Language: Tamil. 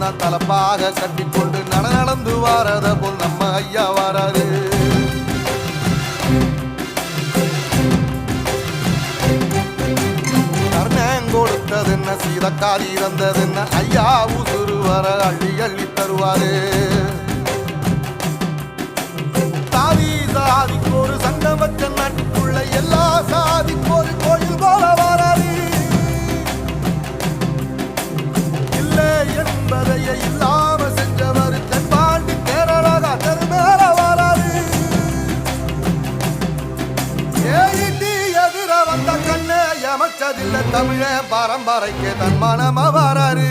தான் தலப்பாக கட்டிக்கொண்டு நட நடந்து வாரத போல் நம்ம ஐயா வராரு. கொடுத்தது என்ன சீதக்காரி இறந்தது என்ன ஐயா உசுறு வர அள்ளி அள்ளி தருவாரு. அமைச்சதில்லை தமிழ பாரம்பரைக்கு தன் மனம வராரு